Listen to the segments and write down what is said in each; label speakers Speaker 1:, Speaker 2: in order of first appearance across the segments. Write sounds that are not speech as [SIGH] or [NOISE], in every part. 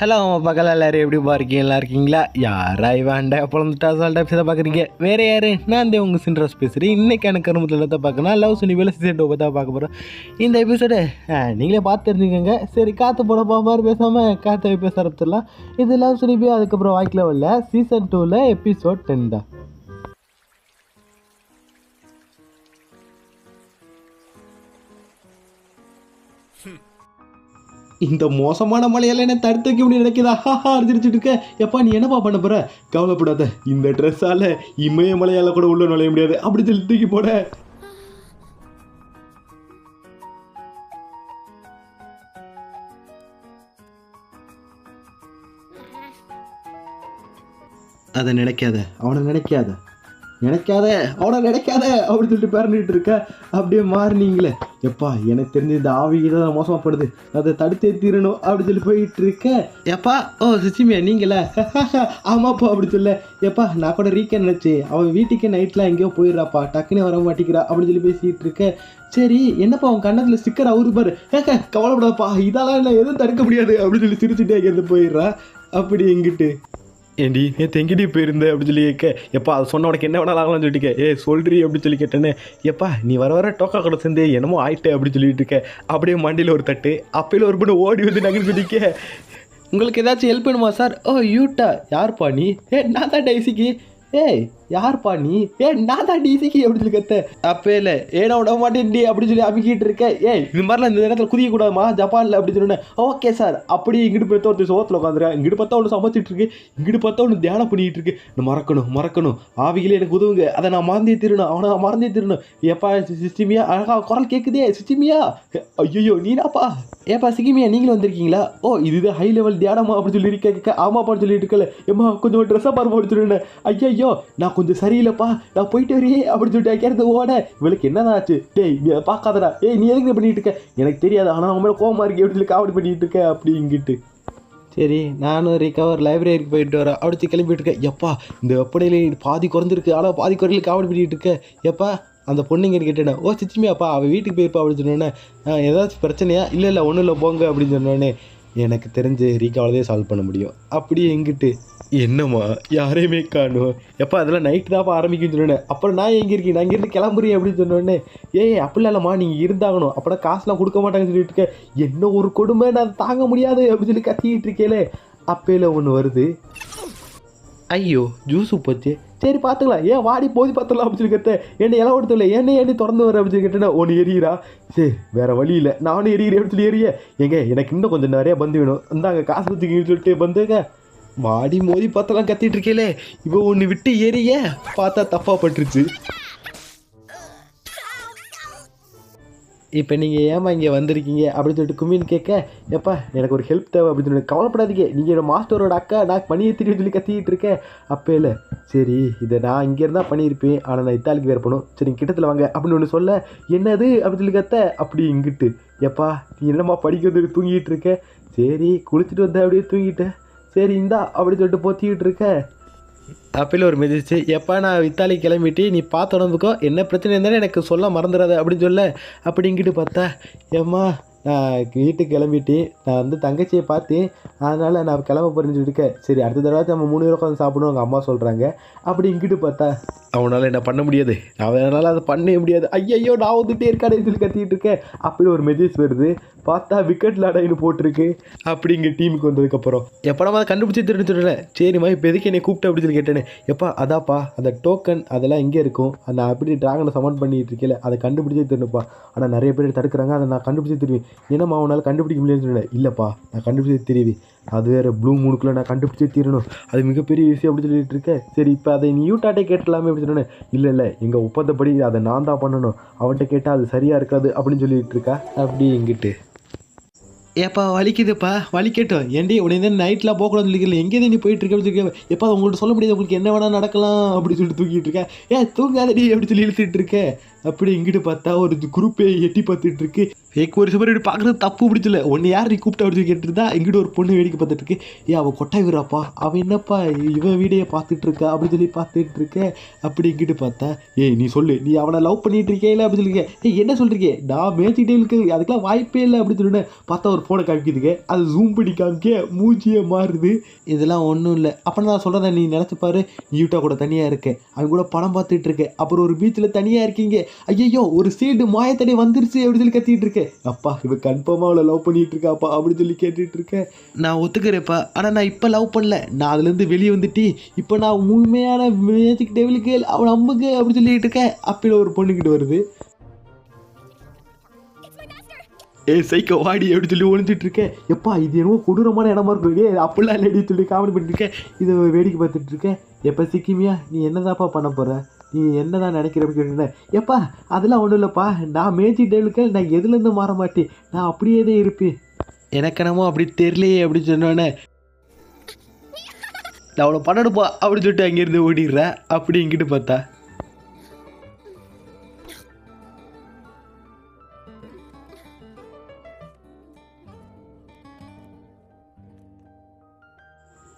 Speaker 1: Hello பகலா எல்லோரும் எப்படி இருக்கீங்க எல்லாம் இருக்கீங்களா? யாரா இவாண்ட பிறந்துட்டா சொல்லிட்டு பேச பார்க்குறீங்க? வேறு யார்? நான் இந்த உங்கள் சின்ரஸ் பேசுகிறேன் இன்றைக்கான கருமத்தில் தான் பார்க்கணும். லவ் சுனிவேல சீசன் டூ தான் பார்க்க போகிறோம் இந்த எபிசோடு நீங்களே பார்த்து தெரிஞ்சுக்கோங்க சரி காற்று போட போக பேசாமல் காற்றை பேச ஆரம்பிச்சிடலாம் இது லவ் சுனிபி அதுக்கப்புறம் வாய்க்கில் வரல சீசன் டூவில் எபிசோட் டென் தான். இந்த மோசமான மழையால என்ன தடுத்து வைக்க முடியும் நினைக்கிறதா ஹாஹா அடிச்சிட்டு இருக்க. எப்பா நீ என்னப்பா பண்ண போற? கவலைப்படாத இந்த ட்ரெஸ்ஸால இமயமலையால கூட உள்ள நுழைய முடியாது. அப்படி சொல்லி தூக்கி போட. அதை நினைக்காத அவனை நினைக்காத. நினைக்காத அவனை நினைக்காத அப்படின்னு சொல்லிட்டு பேரண்டிட்டு இருக்க அப்படியே மாறினீங்களே. எப்பா எனக்கு தெரிஞ்சு இந்த ஆவி தான் மோசமாப்படுது. அதை தடுத்தே தீரணும் அப்படின்னு சொல்லி போயிட்டு இருக்க. எப்பா ஓ சிச்சிமியா நீங்களா? [LAUGHS] ஆமாப்பா அப்படி சொல்ல. எப்பா நான் கூட ரீக்கன் நினச்சி அவன் வீட்டுக்கே நைட்லாம் எங்கேயோ போயிடுறாப்பா. டக்குன்னு வர மாட்டேங்கிறா அப்படின்னு சொல்லி பேசிட்டு இருக்க. சரி என்னப்பா அவன் கண்ணத்தில் ஸ்டிக்கர் அவரு பாரு. ஏக்க [LAUGHS] கவலைப்படாதப்பா இதெல்லாம் என்ன எதுவும் தடுக்க முடியாது அப்படின்னு சொல்லி சிரிச்சுட்டே அங்கேருந்து போயிடுறா. அப்படி எங்கிட்டு ஏண்டி ஏன் தெங்கிடி போயிருந்த அப்படின்னு சொல்லி கேட்க எப்பா அது சொன்ன உனக்கு என்ன வேணாலும் ஆகலாம்னு சொல்லிட்டு ஏ சொல்றி அப்படின்னு சொல்லி கேட்டேன்னு எப்பா நீ வர வர டோக்கா கூட சேர்ந்து என்னமோ ஆயிட்டே அப்படின்னு சொல்லிட்டு இருக்க. அப்படியே மண்டியில் ஒரு தட்டு அப்பையில் ஒரு பொண்ணு ஓடி வந்து நகர் சொல்லிக்க உங்களுக்கு ஏதாச்சும் ஹெல்ப் பண்ணுமா சார் ஓ யூட்டா யார்ப்பா நீ? ஏ நான் தான் டைசிக்கு. ஏய் யார்ப்பா நீ? ஏ நான் தான் டிசிக்கு அப்படின்னு சொல்லி கத்த அப்பே இல்லை. ஏடா விட மாட்டேன்டி அப்படின்னு சொல்லி அமுக்கிட்டு இருக்க. ஏய் இது மாதிரிலாம் இந்த நேரத்தில் குதிக்க கூடாதுமா ஜப்பானில் அப்படின்னு சொன்னேன் ஓகே சார். அப்படி இங்கிட்டு பார்த்தா ஒருத்தர் சோத்தில் உட்காந்துருக்கேன் இங்கிட்டு பார்த்தா ஒன்று சமைச்சிட்டு இருக்கு. இங்கிட்டு பார்த்தா ஒன்று தியானம் பண்ணிட்டு இருக்கு. மறக்கணும் மறக்கணும். ஆவிகளே எனக்கு உதவுங்க. அதை நான் மறந்தே திருணும். அவனை நான் மறந்தே திருணும். ஏப்பா சிஸ்டிமியா? அழகா குரல் கேட்குதே சிஸ்டிமியா? ஐயோ நீனாப்பா. ஏப்பா சிக்கிமியா நீங்களும் வந்திருக்கீங்களா? ஓ இதுதான் ஹை லெவல் தியானமா? அப்படின்னு சொல்லி கேட்க ஆமாப்பான்னு சொல்லிட்டு இருக்கல. ஏம்மா கொஞ்சம் ட்ரெஸ்ஸாக பாருமா அப்படின்னு சொல்லிட்டு ஐயோ நான் கொஞ்சம் சரியில்லைப்பா. நான் போயிட்டு வரையே அப்படின்னு சொல்லிட்டு வைக்கிறது ஓட. இவளுக்கு என்னதான் ஆச்சு? டேய் நீ அதை பார்க்காதடா. ஏய் நீ எதுக்கு பண்ணிட்டு இருக்க? எனக்கு தெரியாது. ஆனால் அவன் மேலே கோமா இருக்கு. எப்படி சொல்லி காவடி பண்ணிட்டு இருக்க அப்படிங்கிட்டு. சரி நானும் ரிகவர் லைப்ரரிக்கு போயிட்டு வரேன். அப்படிச்சு கிளம்பிட்டு இருக்கேன் எப்பா இந்த வெப்படையில பாதி குறைஞ்சிருக்கு. ஆனால் பாதி குறையில காவடி பண்ணிட்டு இருக்க. எப்பா அந்த பொண்ணுங்க கேட்டேன் ஓ சிச்சிமியாப்பா அவள் வீட்டுக்கு போயிருப்பா அப்படின்னு சொன்னோன்னே ஏதாச்சும் பிரச்சனையா? இல்லை இல்லை ஒன்றும் இல்லை போங்க அப்படின்னு சொன்னோன்னே எனக்கு தெரிஞ்சு ரீகாவலதே சால்வ் பண்ண முடியும். அப்படியே எங்கிட்டு? என்னம்மா யாரையுமே காணும் எப்போ அதெல்லாம் நைட்டு தான்ப்பா ஆரம்பிக்குன்னு சொன்னேன். அப்புறம் நான் எங்கே இருக்கேன்? நான் இங்கேருந்து கிளம்புறேன் அப்படின்னு சொன்னோடனே ஏய் அப்படிலாம் இல்லைம்மா நீங்கள் இருந்தாகணும். அப்புறம் காசுலாம் கொடுக்க மாட்டாங்கன்னு சொல்லிட்டு இருக்கேன் என்ன ஒரு கொடுமை நான் தாங்க முடியாது அப்படின்னு சொல்லி கத்திக்கிட்டு இருக்கேலே அப்பையில் ஒன்று வருது. ஐயோ ஜூஸு போச்சு. சரி பார்த்துக்கலாம் ஏன் வாடி போதி பார்த்துக்கலாம் அப்படின்னு கேட்டேன் என்ன இலை கொடுத்துல என்ன ஏண்டி திறந்து வர அப்படின்னு கேட்டேன்னா ஒன்று எரியிறா சரி வேறு வழி இல்லை. நானும் எரியிறேன் அப்படின்னு சொல்லி எரிய ஏங்க எனக்கு இன்னும் கொஞ்சம் நிறையா பந்து வேணும். இந்தாங்க காசு வச்சுக்கின்னு சொல்லிட்டு பந்துங்க. வாடி மோதி பார்த்தெல்லாம் கத்திட்டு இருக்கேலே இப்போ ஒன்று விட்டு எரிய பார்த்தா தப்பாக பட்டுருச்சு. இப்போ நீங்கள் ஏமா இங்கே வந்திருக்கீங்க? அப்படின்னு சொல்லிட்டு கும்மின்னு கேட்க எப்பா எனக்கு ஒரு ஹெல்ப் தேவை. அப்படின்னு சொல்லி கவலைப்படாதீங்க. நீங்கள் என்னோட மாஸ்டரோட அக்கா நான் பணியை திரும்பி சொல்லி கத்திக்கிட்டு இருக்கேன். அப்போ இல்லை சரி இதை நான் இங்கே இருந்தால் பண்ணியிருப்பேன். ஆனால் நான் இத்தாலிக்கு வேறு போகணும். சரி கிட்டத்தில் வாங்க. அப்படின்னு ஒன்று சொல்ல என்னது? அப்படின்னு சொல்லி கத்த அப்படி இங்கிட்டு. எப்பா நீ என்னம்மா படிக்க வந்து தூங்கிட்டு இருக்க? சரி குளிச்சுட்டு வந்த அப்படியே தூங்கிட்டேன். சரி இந்தா. அப்படின்னு சொல்லிட்டு போத்திக்கிட்டு இருக்க. அப்பையில் ஒரு மிதிச்சு எப்போ நான் இத்தாலி கிளம்பிட்டு நீ பார்த்து உடம்புக்கோ என்ன பிரச்சனை இருந்தாலும் எனக்கு சொல்ல மறந்துடாத அப்படின்னு சொல்ல அப்படிங்கிட்டு பார்த்தா ஏம்மா வீட்டுக்கு கிளம்பிட்டு நான் வந்து தங்கச்சியை பார்த்தேன் அதனால் நான் கிளம்ப போகிறேன்னு சொல்லியிருக்கேன் சரி அடுத்த தடவை நம்ம மூணு பேரும் உட்காந்து சாப்பிடணும் அவங்க அம்மா சொல்கிறாங்க அப்படி இங்கிட்டு பார்த்தா அவனால் என்ன பண்ண முடியாது. அவனால் அதை பண்ணவே முடியாது. ஐயையோ நான் வந்துட்டே இருக்கானே சொல்லி கத்திக்கிட்டு இருக்கேன் அப்படி ஒரு மெசேஜ் வருது. பார்த்தா விக்கெட் லாடைன்னு போட்டிருக்கு. அப்படி இங்கே டீமுக்கு வந்ததுக்கப்புறம் எப்போ நம்ம அதை கண்டுபிடிச்சி திருட்டு சொல்கிறேன் சரிம்மா இப்போ எதுக்கு என்னை கூப்பிட்டு அப்படி சொல்லி கேட்டேனே. எப்பா அதாப்பா அந்த டோக்கன் அதெல்லாம் எங்கே இருக்கும். நான் அப்படி ட்ராகனை சமன் பண்ணிட்டு இருக்கல அதை கண்டுபிடிச்சே திருணுப்பா ஆனால் நிறைய பேர் தடுக்கிறாங்க. அதை நான் கண்டுபிடிச்சி திருவேன் என்னம்மா அவனால் கண்டுபிடிக்க முடியலன்னு சொன்னேன். இல்லைப்பா நான் கண்டுபிடிச்சி தெரியுது அது வேறு ப்ளூ மூணுக்குள்ளே நான் கண்டுபிடிச்சே தீரணும். அது மிகப்பெரிய விஷயம் அப்படி சொல்லிட்டு இருக்கேன் சரி இப்போ அதை நீ யூட்டாட்டே கேட்டலாமே அப்படி சொன்னேன். இல்லை இல்லை எங்கள் ஒப்பந்தப்படி அதை நான் தான் பண்ணணும். அவன்கிட்ட கேட்டால் அது சரியாக இருக்காது அப்படின்னு சொல்லிட்டு இருக்கா? அப்படி எங்கிட்டு ஏப்பா வலிக்குதுப்பா. வலிக்கட்டும் ஏண்டி உடனே நைட்லாம் போகக்கூடாது சொல்லிக்கல எங்கே நீ போயிட்டு இருக்க அப்படின்னு சொல்லி எப்பா உங்கள்கிட்ட சொல்ல முடியாது. உங்களுக்கு என்ன வேணால் நடக்கலாம் அப்படின்னு சொல்லிட்டு தூக்கிட்டு இருக்கேன் ஏன் தூங்காதடி அப்படி சொல்லி இழுத்துட்டு இருக்கேன் அப்படி இங்கிட்டு பார்த்தா ஒரு குரூப்பே எட்டி பார்த்துட்டு இருக்கு. ஃபேக் ஒரு சிவர் பார்க்குறது தப்பு பிடிச்சல ஒன்று யார் நீ கூப்பிட்டு சொல்லி கேட்டுருந்தா இங்கிட்டு ஒரு பொண்ணு வேடிக்கை பார்த்துட்டு இருக்கு. ஏ அவள் கொட்டை வீராப்பா. அவன் என்னப்பா இவன் வீடியோ பார்த்துட்டு இருக்கா? அப்படின்னு சொல்லி பார்த்துட்டு இருக்க. அப்படி இங்கிட்டு பார்த்தா ஏய் நீ சொல்லு. நீ அவனை லவ் பண்ணிட்டு இருக்கே இல்லை அப்படின்னு சொல்லிருக்க ஏய் என்ன சொல்கிறீங்க நான் மேய்ச்சிட்டே இருக்கு அதுக்கெல்லாம் வாய்ப்பே இல்லை அப்படின்னு சொல்லிட்டு பார்த்தா ஒரு ஃபோனை காமிக்குதுங்க. அது ஜூம் பண்ணி காமிக்க மூச்சியே மாறுது. இதெல்லாம் ஒன்றும் இல்லை. அப்போ நான் சொல்கிறேன் நீ நினச்சி பாரு. நீ யூட்டா கூட தனியாக இருக்கேன் அவன் கூட படம் பார்த்துட்டு இருக்கேன் அப்புறம் ஒரு பீச்சில் தனியாக இருக்கீங்க. ஐயோ ஒரு சீடு மாயத்தடி வந்துருச்சு அப்படின்னு சொல்லி கத்திட்டு இருக்கேன் அப்பா இவ கன்ஃபார்மாக அவளை லவ் பண்ணிட்டு இருக்காப்பா அப்படின்னு சொல்லி கேட்டுட்டு இருக்கேன் நான் ஒத்துக்கிறேன்ப்பா ஆனால் நான் இப்போ லவ் பண்ணல. நான் அதுலேருந்து வெளியே வந்துட்டு இப்போ நான் உண்மையான மேஜிக் டெவிலுக்கு அவன் அம்முக்கு அப்படின்னு சொல்லிட்டு இருக்கேன் அப்படி ஒரு பொண்ணுக்கிட்ட வருது. ஏ சைக்கோ வாடி அப்படின்னு சொல்லி ஒழிஞ்சிட்டு இருக்கேன் எப்பா இது என்னவோ கொடூரமான இடமா இருக்கும் ஏ அப்படிலாம் இல்லடி சொல்லி காமெடி பண்ணிட்டு இருக்கேன் இதை வேடிக்கை பார்த்துட்டு இருக்கேன் எப்போ சிக்கிமியா? நீ என்னதாப்பா பண்ண போகிற போற நீ என்னதான் நினைக்கிற அப்படின்னு எப்பா அதெல்லாம் ஒன்றும் இல்லைப்பா. நான் மேஜி டேலுக்கு நான் எதுலேருந்து மாற மாட்டேன்? நான் அப்படியே தான் இருப்பேன். எனக்கு என்னமோ அப்படி தெரியலையே அப்படின்னு சொன்னோன்னே நான் அவனை பண்ணணுப்பா அப்படின்னு சொல்லிட்டு அங்கேருந்து ஓடிடுறேன் அப்படி இங்கிட்டு பார்த்தா.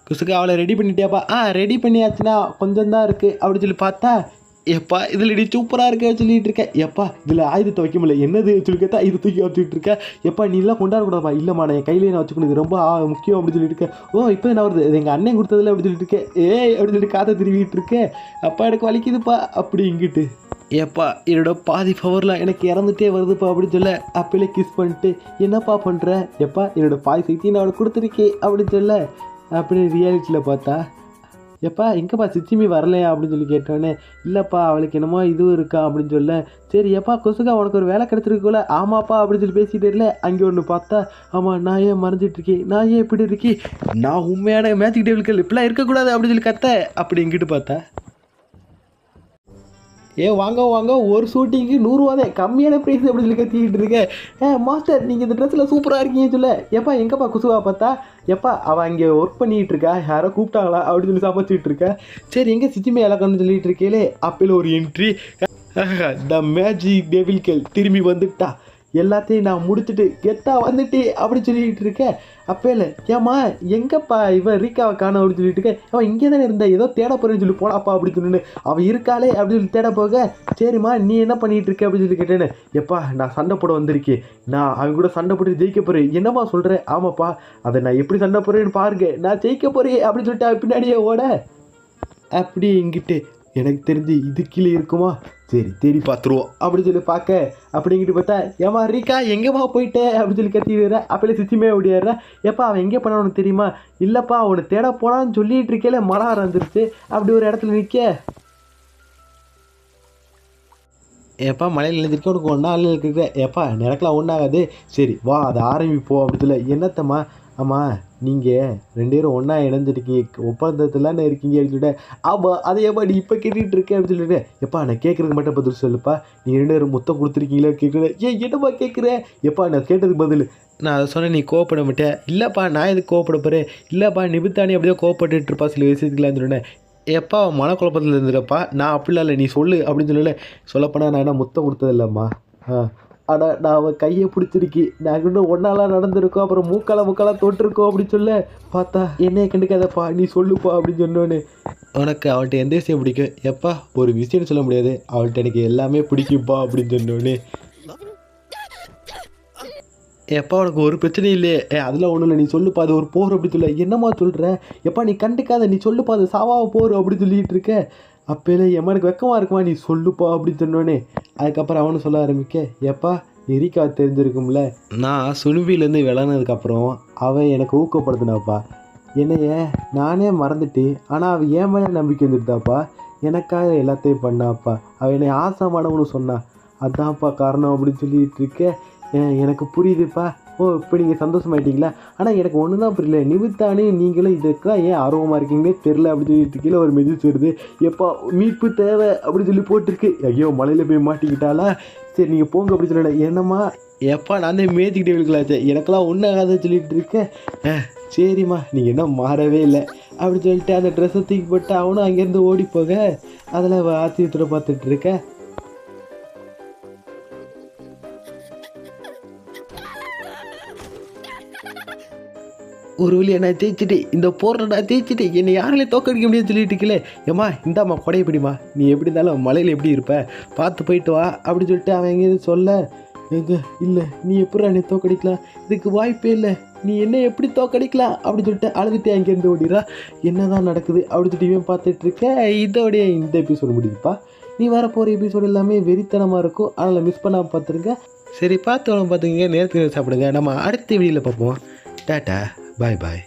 Speaker 1: குசுக்கு அவளை ரெடி பண்ணிட்டியாப்பா? ஆ ரெடி பண்ணியாச்சுன்னா கொஞ்சம் தான் இருக்குது அப்படின்னு சொல்லி பார்த்தா எப்பா இதில் நீ சூப்பராக இருக்க சொல்லிட்டு இருக்க. எப்பா இதில் ஆயுதத்தை வைக்க முடியல. என்னது சொல்லிக்கத்தா இது தூக்கி வச்சுட்டு இருக்க. எப்பா நீ எல்லாம் கொண்டாடக்கூடாதா இல்லைம்மா நான் என் கையிலே நான் வச்சுக்கணும். இது ரொம்ப முக்கியம் அப்படின்னு சொல்லிட்டு இருக்கேன் ஓ இப்போ என்ன வருது? இது எங்கள் அண்ணன் கொடுத்ததில்ல அப்படின்னு சொல்லிட்டு இருக்கேன் ஏய் அப்படின்னு சொல்லிட்டு காதை திருவிட்டு இருக்கேன் அப்பா எனக்கு வலிக்குதுப்பா. அப்படி இங்கிட்டு. ஏப்பா என்னோட பாதி பவர்லாம் எனக்கு இறந்துட்டே வருதுப்பா அப்படின்னு சொல்ல. அப்பயிலே கிஸ் பண்ணிட்டு என்னப்பா பண்ணுற எப்பா என்னோட பாதி சக்தி நான் அவனுக்கு கொடுத்துருக்கேன் அப்படின்னு சொல்ல. அப்படின்னு ரியாலிட்டியில் பார்த்தா எப்பா எங்கப்பா சிச்சிமி வரலையா அப்படின்னு சொல்லி கேட்டோன்னே இல்லைப்பா அவளுக்கு என்னமோ இதுவும் இருக்கா அப்படின்னு சொல்ல சரி எப்பா கொசுக்கா உனக்கு ஒரு வேலை கிடச்சிருக்குல்ல ஆமாப்பா அப்படின்னு சொல்லி பேசிகிட்டே இல்லை அங்கே ஒன்று பார்த்தா ஆமாம் நான் ஏன் மறைஞ்சிட்டு இருக்கேன்? நான் ஏன் இப்படி இருக்கேன்? நான் உண்மையான மேஜிக் டேபிள்கள் இப்படிலாம் இருக்கக்கூடாது அப்படின்னு சொல்லி கத்த அப்படி இங்கிட்டு பார்த்தா? ஏ வாங்க வாங்க ஒரு ஷூட்டிங்க்கு நூறுரூவாதே கம்மியான ப்ரைஸ் எப்படி சொல்லி கத்திக்கிட்டு இருக்கேன் ஏ மாஸ்டர் நீங்கள் இந்த ட்ரெஸ்ஸில் சூப்பராக இருக்கீங்க சொல்ல. எப்பா எங்கப்பா குசுவா பார்த்தா? எப்பா அவள் அங்கே ஒர்க் பண்ணிகிட்டு இருக்கா? யாரோ கூப்பிட்டாங்களா? அப்படின்னு சொல்லி சமைச்சிட்டு இருக்கா? சரி எங்கே சிச்சிமே இலக்கணும்னு சொல்லிட்டு இருக்கேலே அப்பயில் ஒரு என்ட்ரி த மேஜிக் டெவில்கள் திரும்பி வந்துட்டா. எல்லாத்தையும் நான் முடிச்சுட்டு கெத்தா வந்துட்டு அப்படி சொல்லிட்டு இருக்கேன் அப்பேல ஏம்மா எங்கப்பா இவன் ரீக்காவை காணோம் அப்படின்னு சொல்லிட்டு இருக்கேன் அவன் இங்கே தானே இருந்தா? ஏதோ தேட போறேன்னு சொல்லி போடாப்பா அப்படி சொன்னு அவன் இருக்காளே அப்படின்னு சொல்லி தேட போக சரிம்மா நீ என்ன பண்ணிட்டு இருக்க அப்படின்னு சொல்லி கேட்டேன்னு. எப்பா நான் சண்டை போட வந்திருக்கேன். நான் அவன் கூட சண்டை போட்டு ஜெயிக்க போறேன். என்னம்மா சொல்கிறேன் ஆமாப்பா அதை நான் எப்படி சண்டை போறேன்னு பாருங்க. நான் ஜெயிக்க போறேன் அப்படின்னு சொல்லிட்டு பின்னாடியே ஓட. அப்படி இங்கிட்டு எனக்கு தெரிஞ்சு இது கீழே இருக்குமா? சரி தேடி பார்த்துருவோம். அப்படின்னு சொல்லி பார்க்க அப்படிங்கிட்டு பார்த்தா ஏமா ரீக்கா எங்கேம்மா போயிட்டே? அப்படின்னு சொல்லி கத்திடுற அப்படியே சிச்சிமே ஓடிடுற எப்பா அவன் எங்கே போனான்னு உனக்கு தெரியுமா? இல்லைப்பா அவனை தேட போனான்னு சொல்லிட்டு இருக்கேல மழை ஆரம்பிச்சிருச்சு அப்படி ஒரு இடத்துல நிற்க ஏப்பா மலையில் நினைஞ்சிருக்க உனக்கு ஒன்றா ஆள் இருக்கிற? ஏப்பா நினைக்கலாம் ஒன்றாகாது சரி வா அதை ஆரம்பிப்போம் அப்படி சொல்ல என்னத்தம்மா? ஆமாம் நீங்கள் ரெண்டு பேரும் ஒன்றா இணைஞ்சிருக்கீங்க. ஒப்பந்தத்தில் இருக்கீங்க அப்படின்னு சொல்லிட்டு ஆமாம் அதை ஏப்பா நீ இப்போ கேட்டுட்டு இருக்கேன் அப்படின்னு சொல்லிட்டு எப்பா நான் கேட்குறதுக்கு மட்டும் பதில் சொல்லுப்பா. நீ ரெண்டு பேரும் முத்தம் கொடுத்துருக்கீங்களா கேட்குறேன் ஏன் என்னப்பா கேட்குறேன் எப்பா நான் கேட்டதுக்கு பதில் நான் அதை சொன்னேன் நீ கோவப்பட மாட்டேன் இல்லைப்பா நான் எதுக்கு கோவப்பட போகிறேன் இல்லைப்பா நிபுத்தானி அப்படியே கோவப்பட்டுட்டு இருப்பா சில விஷயத்துக்குலாம் சொன்னேன். எப்பா மனக்குழப்பத்தில் இருந்துடப்பா நான் அப்படிலாம் இல்லை நீ சொல்லு அப்படின்னு சொல்லல. சொல்லப்போனால் நான் என்ன முத்தம் கொடுத்ததில்லம்மா? ஆ ஆனால் நான் அவன் கையை பிடிச்சிருக்கி. நாங்கள் இன்னும் ஒன்றாலாம் நடந்திருக்கோம். அப்புறம் மூக்கால மூக்கால தொட்டிருக்கோம் அப்படின்னு சொல்ல பார்த்தா என்னைய கண்டுக்காதப்பா. நீ சொல்லுப்பா அப்படின்னு சொன்னோன்னு உனக்கு அவள்கிட்ட எந்த விஷயம் பிடிக்கும்? எப்பா ஒரு விஷயம் சொல்ல முடியாது. அவள்கிட்ட எனக்கு எல்லாமே பிடிக்கும்ப்பா அப்படின்னு சொன்னோன்னு எப்பா உனக்கு ஒரு பிரச்சனையும் இல்லையே. ஏ அதெல்லாம் ஒன்றும் இல்லை. நீ சொல்லுப்பா அது ஒரு போர் அப்படி சொல்ல என்னம்மா சொல்கிற எப்பா நீ கண்டுக்காத. நீ சொல்லுப்பா அது சாவாவை போர் அப்படி சொல்லிகிட்டு இருக்க. அப்போல எம்மா எனக்கு வெக்கமாக இருக்குமா? நீ சொல்லுப்பா அப்படின்னு சொன்னோன்னே அதுக்கப்புறம் அவனு சொல்ல ஆரம்பிக்க எப்பா எரிக்கா தெரிஞ்சிருக்கும்ல? நான் சுனுபிலேருந்து விளாட்னதுக்கப்புறம் அவன் எனக்கு ஊக்கப்படுத்தினாப்பா. என்னைய நானே மறந்துட்டு ஆனால் அவள் ஏன் மேலே நம்பிக்கை வந்துட்டாப்பா. எனக்காக எல்லாத்தையும் பண்ணாப்பா. அவள் என்னை ஆசமானவனு சொன்னான் அதான்ப்பா காரணம் அப்படின்னு சொல்லிட்டு இருக்க எனக்கு புரியுதுப்பா. ஓ இப்போ நீங்கள் சந்தோஷமாயிட்டீங்களா? ஆனால் எனக்கு ஒன்று தான் புரியல. நிமித்தானே நீங்களும் இதுக்கெல்லாம் ஏன் ஆர்வமாக இருக்கீங்கன்னே தெரில அப்படின்னு சொல்லிட்டு கீழே ஒரு மெசேஜ் வருது. எப்போ மீட்பு தேவை அப்படின்னு சொல்லி போட்டிருக்கு. ஐயோ மலையில் போய் மாட்டிக்கிட்டாலா சரி நீங்கள் போங்க அப்படின்னு சொல்லல. என்னம்மா? எப்பா நான் தான் மேய்ச்சிக்கிட்டே டேபிள்களாச்சே எனக்கெல்லாம் ஒன்றும் ஆகாத சொல்லிகிட்டு இருக்கேன் "ஆ, சரிம்மா. நீங்கள் இன்னும் மாறவே இல்லை. அப்படின்னு சொல்லிட்டு அந்த ட்ரெஸ்ஸை தூக்கி போட்டு அவனும் அங்கேருந்து ஓடி போக. அதில் ஆச்சரியத்தோட பார்த்துட்ருக்கேன் ஒரு வழி நான் ஜெயிச்சிட்டேன் இந்த போரில் நான் ஜெயிச்சிட்டேன் என்னை யாராலையும் தோக்கடிக்க முடியும்னு சொல்லிட்டு இருக்கல ஏம்மா இந்தாம்மா கொடையை பிடிமா நீ எப்படி இருந்தாலும் மலையில் எப்படி இருப்ப? பார்த்து போயிட்டு வா அப்படி சொல்லிட்டு அவன் எங்கேயும் சொல்ல. எங்க இல்லை நீ எப்படி என்னை தோக்கடிக்கலாம் இதுக்கு வாய்ப்பே இல்லை. நீ என்ன எப்படி தோக்கடிக்கலாம் அப்படி சொல்லிட்டு அழுதுட்டு அங்கேருந்து ஓடிடுறா. என்னதான் நடக்குது அப்படி சொல்லிட்டு இவன் பார்த்துட்டு இருக்க. இதோடைய இந்த எபிசோடு முடியுதுப்பா நீ வரப்போகிற எபிசோடு எல்லாமே வெறித்தனமாக இருக்கும். அதனால் மிஸ் பண்ணாமல் பார்த்துருங்க. சரி பார்த்து பார்த்துங்க நேரத்துக்கு சாப்பிடுங்க. நம்ம அடுத்த வீடியோவில் பார்ப்போம். டாட்டா. பாய் பாய்